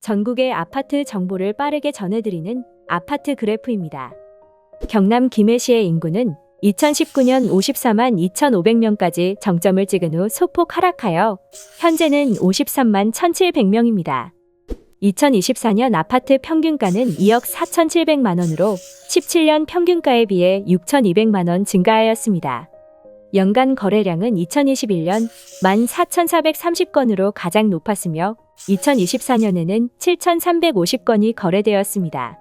전국의 아파트 정보를 빠르게 전해드리는 아파트 그래프입니다. 경남 김해시의 인구는 2019년 54만 2,500명까지 정점을 찍은 후 소폭 하락하여 현재는 53만 1,700명입니다. 2024년 아파트 평균가는 2억 4,700만 원으로 17년 평균가에 비해 6,200만 원 증가하였습니다. 연간 거래량은 2021년 14,430건으로 가장 높았으며 2024년에는 7,350건이 거래되었습니다.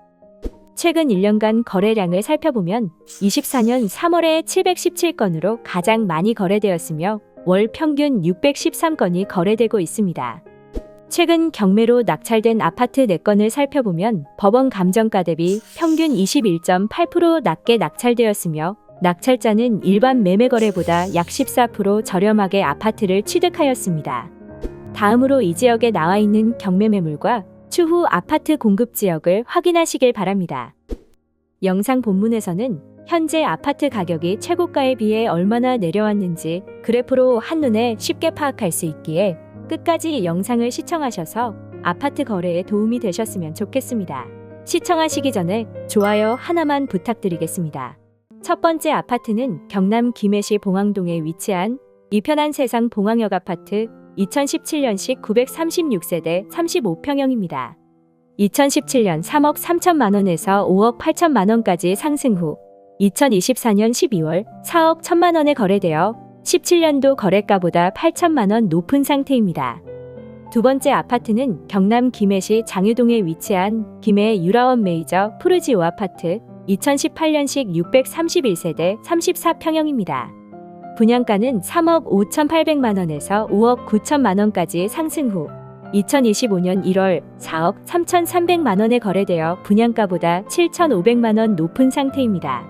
최근 1년간 거래량을 살펴보면 24년 3월에 717건으로 가장 많이 거래되었으며 월 평균 613건이 거래되고 있습니다. 최근 경매로 낙찰된 아파트 4건을 살펴보면 법원 감정가 대비 평균 21.8% 낮게 낙찰되었으며 낙찰자는 일반 매매 거래보다 약 14% 저렴하게 아파트를 취득하였습니다. 다음으로 이 지역에 나와 있는 경매 매물과 추후 아파트 공급 지역을 확인하시길 바랍니다. 영상 본문에서는 현재 아파트 가격이 최고가에 비해 얼마나 내려왔는지 그래프로 한눈에 쉽게 파악할 수 있기에 끝까지 영상을 시청하셔서 아파트 거래에 도움이 되셨으면 좋겠습니다. 시청하시기 전에 좋아요 하나만 부탁드리겠습니다. 첫 번째 아파트는 경남 김해시 봉황동에 위치한 이편한 세상 봉황역 아파트 2017년식 936세대 35평형입니다. 2017년 3억 3천만 원에서 5억 8천만 원까지 상승 후 2024년 12월 4억 1천만 원에 거래되어 17년도 거래가보다 8천만 원 높은 상태입니다. 두 번째 아파트는 경남 김해시 장유동에 위치한 김해 유라원 메이저 푸르지오 아파트 2018년식 631세대 34평형입니다. 분양가는 3억 5,800만 원에서 5억 9천만 원까지 상승 후 2025년 1월 4억 3,300만 원에 거래되어 분양가보다 7,500만 원 높은 상태입니다.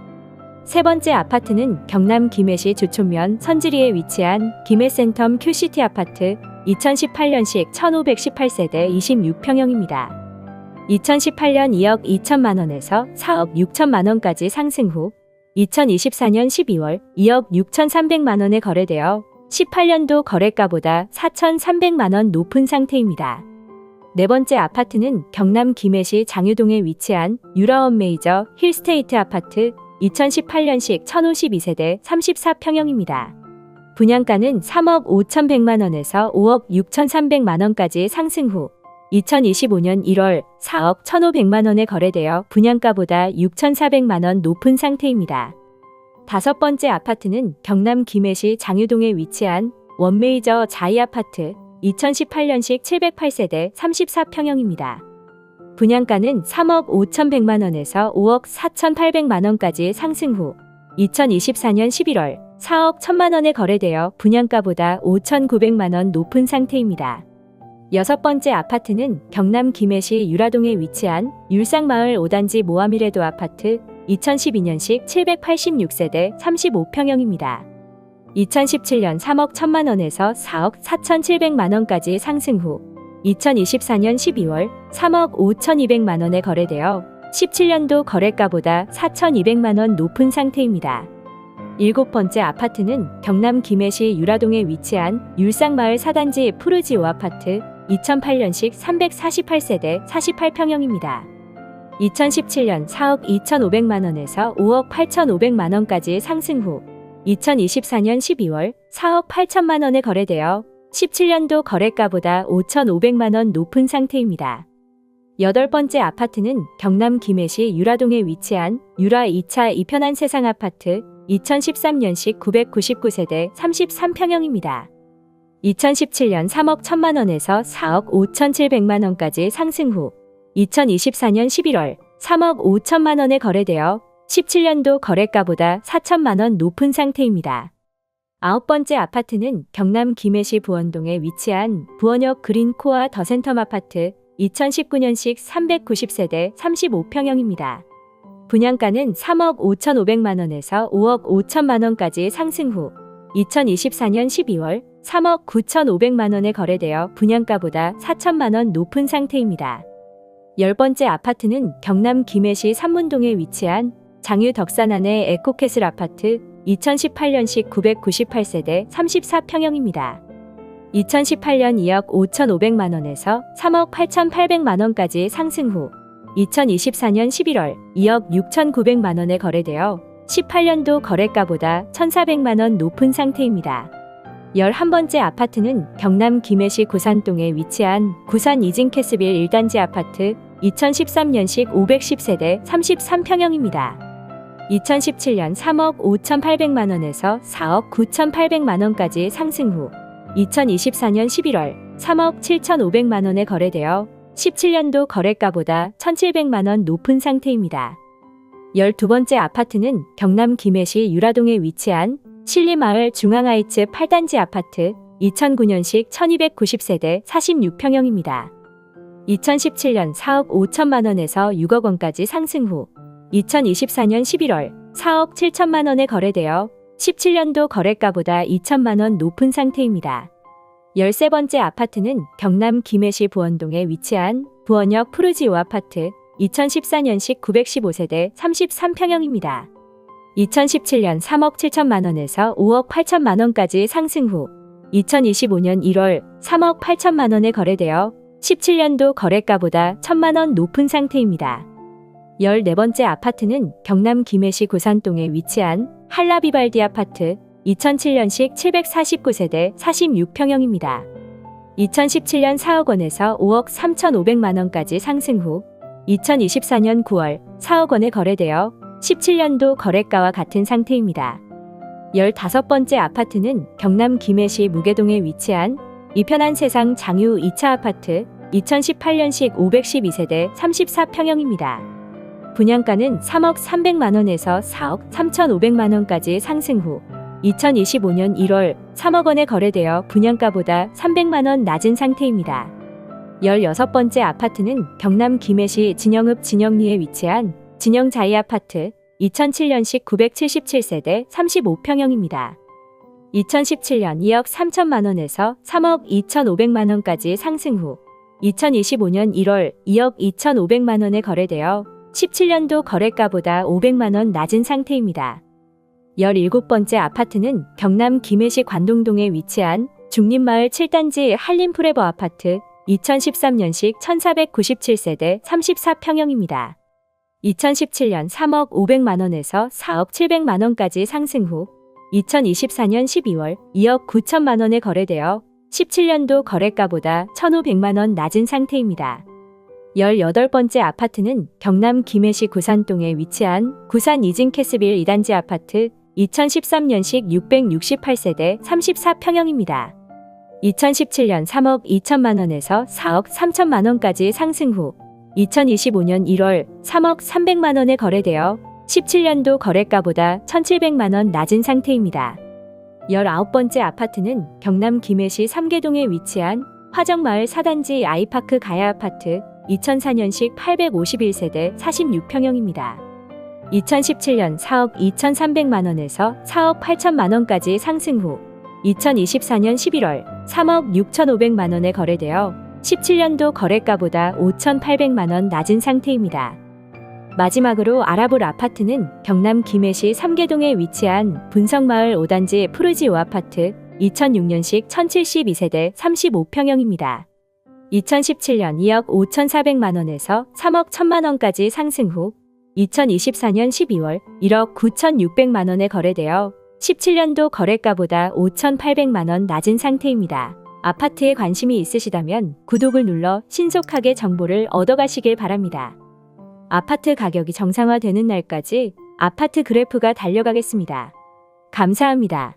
세 번째 아파트는 경남 김해시 주촌면 선지리에 위치한 김해센텀 큐시티 아파트 2018년식 1,518세대 26평형입니다. 2018년 2억 2천만 원에서 4억 6천만 원까지 상승 후 2024년 12월 2억 6,300만 원에 거래되어 18년도 거래가보다 4,300만 원 높은 상태입니다. 네 번째 아파트는 경남 김해시 장유동에 위치한 유라원 메이저 힐스테이트 아파트 2018년식 1052세대 34평형입니다. 분양가는 3억 5,100만 원에서 5억 6,300만 원까지 상승 후 2025년 1월 4억 1,500만 원에 거래되어 분양가보다 6,400만 원 높은 상태입니다. 다섯 번째 아파트는 경남 김해시 장유동에 위치한 원메이저 자이 아파트 2018년식 708세대 34평형입니다. 분양가는 3억 5,100만 원에서 5억 4,800만 원까지 상승 후 2024년 11월 4억 1천만 원에 거래되어 분양가보다 5,900만 원 높은 상태입니다. 여섯 번째 아파트는 경남 김해시 유라동에 위치한 율상마을 5단지 모아미레도 아파트 2012년식 786세대 35평형입니다. 2017년 3억 1천만 원에서 4억 4,700만 원까지 상승 후 2024년 12월 3억 5,200만 원에 거래되어 17년도 거래가보다 4,200만 원 높은 상태입니다. 일곱 번째 아파트는 경남 김해시 유라동에 위치한 율상마을 4단지 푸르지오 아파트 2008년식 348세대 48평형입니다. 2017년 4억 2,500만 원에서 5억 8,500만 원까지 상승 후 2024년 12월 4억 8천만 원에 거래되어 17년도 거래가보다 5,500만 원 높은 상태입니다. 여덟 번째 아파트는 경남 김해시 유라동에 위치한 유라 2차 이편한 세상 아파트 2013년식 999세대 33평형입니다. 2017년 3억 1천만 원에서 4억 5,700만 원까지 상승 후 2024년 11월 3억 5천만 원에 거래되어 17년도 거래가보다 4천만 원 높은 상태입니다. 아홉 번째 아파트는 경남 김해시 부원동에 위치한 부원역 그린코아 더센텀 아파트 2019년식 390세대 35평형입니다. 분양가는 3억 5,500만 원에서 5억 5천만 원까지 상승 후 2024년 12월 3억 9,500만 원에 거래되어 분양가보다 4천만 원 높은 상태입니다. 열 번째 아파트는 경남 김해시 삼문동에 위치한 장유 덕산안의 에코캐슬 아파트 2018년식 998세대 34평형입니다. 2018년 2억 5,500만 원에서 3억 8,800만 원까지 상승 후 2024년 11월 2억 6,900만 원에 거래되어 18년도 거래가보다 1,400만 원 높은 상태입니다. 11번째 아파트는 경남 김해시 구산동에 위치한 구산 이진캐스빌 1단지 아파트 2013년식 510세대 33평형입니다. 2017년 3억 5,800만 원에서 4억 9,800만 원까지 상승 후 2024년 11월 3억 7,500만 원에 거래되어 17년도 거래가보다 1,700만 원 높은 상태입니다. 12번째 아파트는 경남 김해시 유라동에 위치한 신리마을 중앙하이츠 8단지 아파트 2009년식 1290세대 46평형입니다. 2017년 4억 5천만 원에서 6억 원까지 상승 후 2024년 11월 4억 7천만 원에 거래되어 17년도 거래가보다 2천만 원 높은 상태입니다. 13번째 아파트는 경남 김해시 부원동에 위치한 부원역 푸르지오 아파트 2014년식 915세대 33평형입니다. 2017년 3억 7천만 원에서 5억 8천만 원까지 상승 후 2025년 1월 3억 8천만 원에 거래되어 17년도 거래가보다 1천만 원 높은 상태입니다. 14번째 아파트는 경남 김해시 구산동에 위치한 한라비발디 아파트 2007년식 749세대 46평형입니다. 2017년 4억 원에서 5억 3,500만 원까지 상승 후 2024년 9월 4억 원에 거래되어 17년도 거래가와 같은 상태입니다. 15번째 아파트는 경남 김해시 무계동에 위치한 이편한 세상 장유 2차 아파트 2018년식 512세대 34평형입니다. 분양가는 3억 300만 원에서 4억 3,500만 원까지 상승 후 2025년 1월 3억 원에 거래되어 분양가보다 300만 원 낮은 상태입니다. 16번째 아파트는 경남 김해시 진영읍 진영리에 위치한 진영 자이 아파트 2007년식 977세대 35평형입니다. 2017년 2억 3천만 원에서 3억 2,500만 원까지 상승 후 2025년 1월 2억 2,500만 원에 거래되어 17년도 거래가보다 500만 원 낮은 상태입니다. 17번째 아파트는 경남 김해시 관동동에 위치한 중림마을 7단지 한림프레버 아파트 2013년식 1497세대 34평형입니다. 2017년 3억 500만 원에서 4억 700만 원까지 상승 후 2024년 12월 2억 9천만 원에 거래되어 17년도 거래가보다 1,500만 원 낮은 상태입니다. 18번째 아파트는 경남 김해시 구산동에 위치한 구산 이진캐스빌 2단지 아파트 2013년식 668세대 34평형입니다. 2017년 3억 2천만 원에서 4억 3천만 원까지 상승 후 2025년 1월 3억 300만 원에 거래되어 17년도 거래가보다 1,700만 원 낮은 상태입니다. 19번째 아파트는 경남 김해시 삼계동에 위치한 화정마을 4단지 아이파크 가야 아파트 2004년식 851세대 46평형입니다. 2017년 4억 2,300만 원에서 4억 8천만 원까지 상승 후 2024년 11월 3억 6,500만 원에 거래되어 17년도 거래가보다 5,800만 원 낮은 상태입니다. 마지막으로 알아볼 아파트는 경남 김해시 삼계동에 위치한 분성마을 5단지 푸르지오 아파트 2006년식 1072세대 35평형입니다. 2017년 2억 5,400만 원에서 3억 1천만 원까지 상승 후 2024년 12월 1억 9,600만 원에 거래되어 17년도 거래가보다 5,800만 원 낮은 상태입니다. 아파트에 관심이 있으시다면 구독을 눌러 신속하게 정보를 얻어가시길 바랍니다. 아파트 가격이 정상화되는 날까지 아파트 그래프가 달려가겠습니다. 감사합니다.